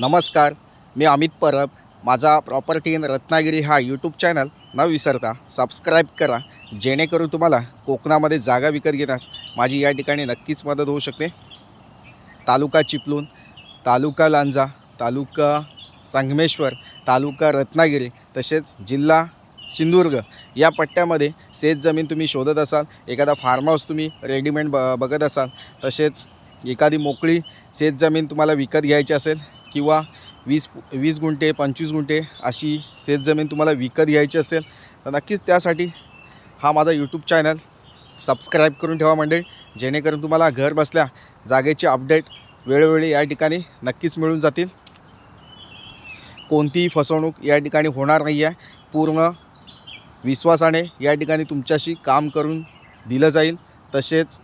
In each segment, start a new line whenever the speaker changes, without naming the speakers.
नमस्कार मी अमित परब. माझा property in Ratnagiri हा यूट्यूब चॅनल न विसरता सबस्क्राईब करा जेणेकरून तुम्हाला कोकणामध्ये जागा विकत घेण्यास माझी या ठिकाणी नक्कीच मदत होऊ शकते. तालुका चिपळूण तालुका लांजा तालुका संगमेश्वर तालुका रत्नागिरी तसेच जिल्हा सिंधुदुर्ग या पट्ट्यामध्ये शेत जमीन तुम्ही शोधत असाल एखादा फार्म हाऊस तुम्ही रेडीमेड ब बघत असाल तसेच एखादी मोकळी शेत जमीन तुम्हाला विकत घ्यायची असेल किंवा वीस वीस गुंठे पंचवीस गुंठे अशी शेतजमीन तुम्हाला विकत घ्यायची असेल तर नक्कीच त्यासाठी हा माझा यूट्यूब चॅनल सबस्क्राईब करून ठेवा मंडळी. जेणेकरून तुम्हाला घर बसल्या जागेचे अपडेट वेळोवेळी या ठिकाणी नक्कीच मिळून जातील. कोणतीही फसवणूक या ठिकाणी होणार नाही आहे. पूर्ण विश्वासाने या ठिकाणी तुमच्याशी काम करून दिलं जाईल. तसेच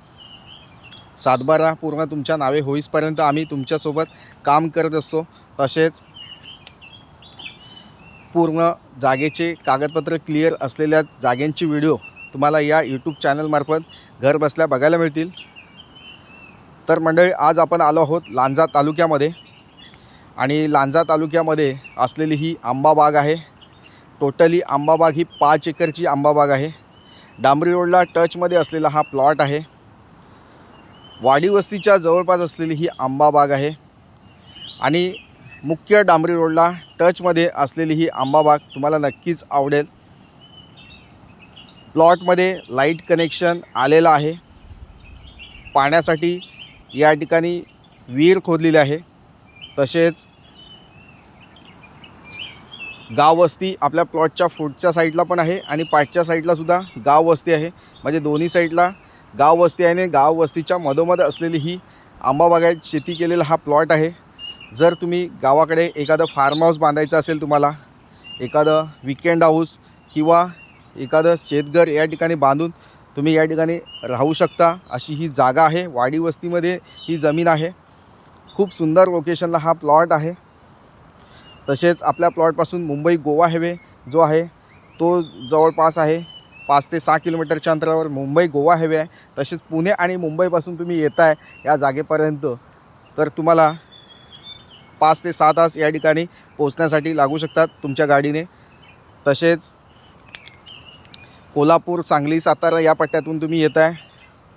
सातबारा पूर्ण तुमच्या नावे होईसपर्यंत आम्ही तुमच्यासोबत काम करत असतो. तसेच पूर्ण जागेचे कागदपत्र क्लिअर असलेल्या जागेंची व्हिडिओ तुम्हाला या यूट्यूब चॅनलमार्फत घर बसल्या बघायला मिळतील. तर मंडळी आज आपण आलो आहोत लांजा तालुक्यामध्ये आणि लांजा तालुक्यामध्ये असलेली ही आंबाबाग आहे. टोटली आंबाबाग ही पाच एकरची आंबाबाग आहे. डांबरी रोडला टचमध्ये असलेला हा प्लॉट आहे. वाडी वस्तीच्या जवळपास असलेली ही आंबा बाग आहे. आणि मुख्य डांबरी रोडला टचमध्ये असलेली ही आंबा बाग तुम्हाला नक्कीच आवडेल. प्लॉटमध्ये लाइट कनेक्शन आलेलं आहे. पाण्यासाठी या ठिकाणी विहीर खोदलेली आहे. तसेच गाववस्ती आपल्या प्लॉटच्या पुढच्या साईडला पण आहे आणि पाठच्या साईडलासुद्धा गाववस्ती आहे. म्हणजे दोन्ही साईडला गाव वस्ती आहे आणि गाव वस्तीच्या मधोमध असलेली ही आंबा बागायत शेती केलेला हा प्लॉट आहे. जर तुम्ही गावाकडे एखादं फार्म हाऊस बांधायचं असेल तुम्हाला एखादं विकेंड हाऊस किंवा एखादं शेतघर या ठिकाणी बांधून तुम्ही या ठिकाणी राहू शकता अशी ही जागा आहे. वाडी वस्तीमध्ये ही जमीन आहे. खूप सुंदर लोकेशनला हा प्लॉट आहे. तसेच आपल्या प्लॉटपासून मुंबई गोवा हायवे जो आहे तो जवळपास आहे. पाच ते सहा किलोमीटरच्या अंतरावर मुंबई गोवा हायवे आहे. तसेच पुणे आणि मुंबईपासून तुम्ही येत आहे या जागेपर्यंत. तर तुम्हाला पाच ते सहा तास या ठिकाणी पोचण्यासाठी लागू शकतात तुमच्या गाडीने. तसेच कोल्हापूर सांगली सातारा या पट्ट्यातून तुम्ही येत आहे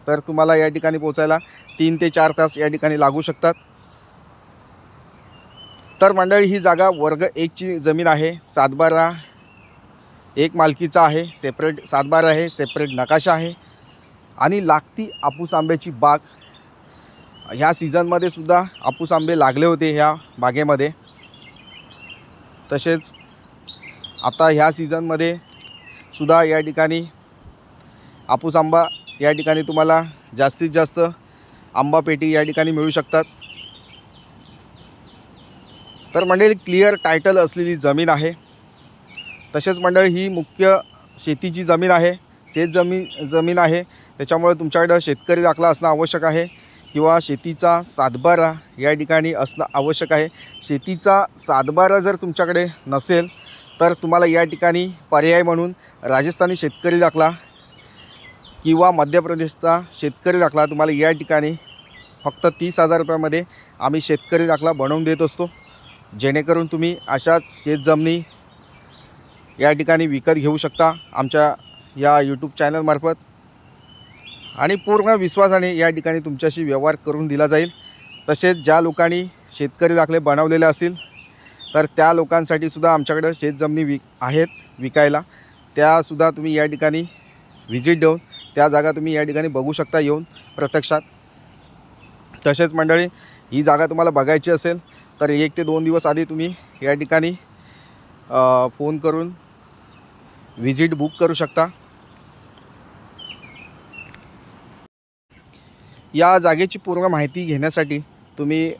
तर तुम्हाला या ठिकाणी पोचायला तीन ते चार तास या ठिकाणी लागू शकतात. तर मंडळी ही जागा वर्ग एकची जमीन आहे. सातबारा एक मालकीचा आहे सेपरेट सातबार आहे सेपरेट नकाशा आहे. आणि लागती आपूस आंब्याची बाग. ह्या सीझनमध्ये सुद्धा आपूस आंबे लागले होते ह्या बागेमध्ये. तसेच आता ह्या सीझनमध्ये सुद्धा या ठिकाणी आपूस आंबा या ठिकाणी तुम्हाला जास्तीत जास्त आंबा पेटी या ठिकाणी मिळू शकतात. तर म्हणजे क्लिअर टायटल असलेली जमीन आहे. तसेच मंडळी ही मुख्य शेतीची जमीन आहे शेत जमीन जमीन आहे. त्याच्यामुळे तुमच्याकडं शेतकरी दाखला असणं आवश्यक आहे किंवा शेतीचा सातबारा या ठिकाणी असणं आवश्यक आहे. शेतीचा सातबारा जर तुमच्याकडे नसेल तर तुम्हाला या ठिकाणी पर्याय म्हणून राजस्थानी शेतकरी दाखला किंवा मध्य प्रदेशचा शेतकरी दाखला तुम्हाला या ठिकाणी फक्त तीस हजार रुपयामध्ये आम्ही शेतकरी दाखला बनवून देत असतो. जेणेकरून तुम्ही अशाच शेतजमिनी या ठिकाणी विकत घेऊ शकता आमच्या या यूट्यूब चॅनलमार्फत आणि पूर्ण विश्वासाने या ठिकाणी तुमच्याशी व्यवहार करून दिला जाईल. तसेच ज्या लोकांनी शेतकरी दाखले बनवलेले असतील तर त्या लोकांसाठी सुद्धा आमच्याकडं शेतजमिनी विक आहेत विकायला. त्यासुद्धा तुम्ही या ठिकाणी व्हिजिट देऊन त्या जागा तुम्ही या ठिकाणी बघू शकता येऊन प्रत्यक्षात. तसेच मंडळी ही जागा तुम्हाला बघायची असेल तर एक ते दोन दिवस आधी तुम्ही या ठिकाणी फोन करून व्हिजिट बुक करू शकता. या जागेची पूर्ण माहिती घेण्यासाठी तुम्ही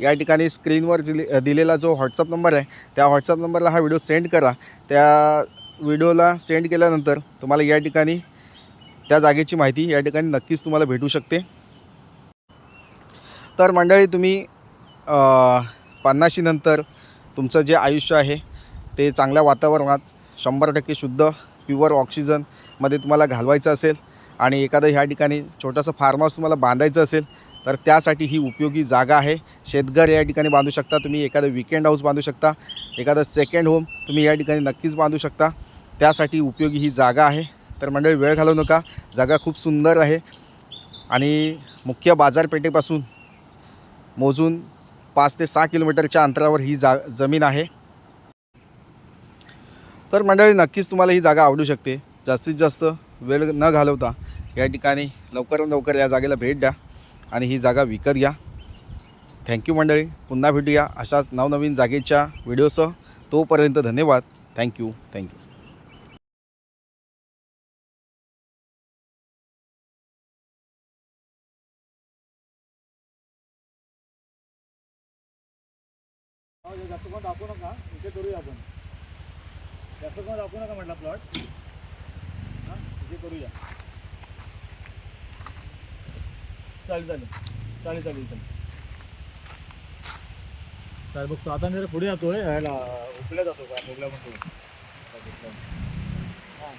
या ठिकाणी स्क्रीनवर दिले दिलेला जो व्हॉट्सअप नंबर आहे त्या व्हॉट्सअप नंबरला हा व्हिडिओ सेंड करा. त्या व्हिडिओला सेंड केल्यानंतर तुम्हाला या ठिकाणी त्या जागेची माहिती या ठिकाणी नक्कीच तुम्हाला भेटू शकते. तर मंडळी तुम्ही पन्नाशीनंतर तुमचं जे आयुष्य आहे ते चांगल्या वातावरणात शंभर टक्के शुद्ध प्युअर ऑक्सिजनमध्ये तुम्हाला घालवायचं असेल आणि एखादं ह्या ठिकाणी छोटंसं फार्म हाऊस तुम्हाला बांधायचं असेल तर त्यासाठी ही उपयोगी जागा आहे. शेतघर या ठिकाणी बांधू शकता तुम्ही एखादं विकेंड हाऊस बांधू शकता एखादं सेकंड होम तुम्ही या ठिकाणी नक्कीच बांधू शकता. त्यासाठी उपयोगी ही जागा आहे. तर मंडळी वेळ घालवू नका. जागा खूप सुंदर आहे आणि मुख्य बाजारपेठेपासून मोजून पाच ते सहा किलोमीटरच्या अंतरावर ही जा जमीन आहे. तर मंडळी नक्कीच तुम्हाला ही जागा आवडू शकते. जास्तीत जास्त वेळ न घालवता या ठिकाणी लवकरात लवकर या जागेला भेट द्या आणि ही जागा विकत घ्या. थँक्यू मंडळी. पुन्हा भेटूया अशाच नवनवीन जागेच्या व्हिडिओसह. तोपर्यंत धन्यवाद. थँक्यू थँक्यू
दाखवू नका. इथे करूया आपण. जास्त कोण दाखवू नका म्हटला प्लॉट हां तिथे करूया. चालेल चालेल. चालेल चालेल चालेल. चालेल बघतो. आता मी पुढे जातोय. ह्याला उपल्या जातो का मोगल्या पण हां.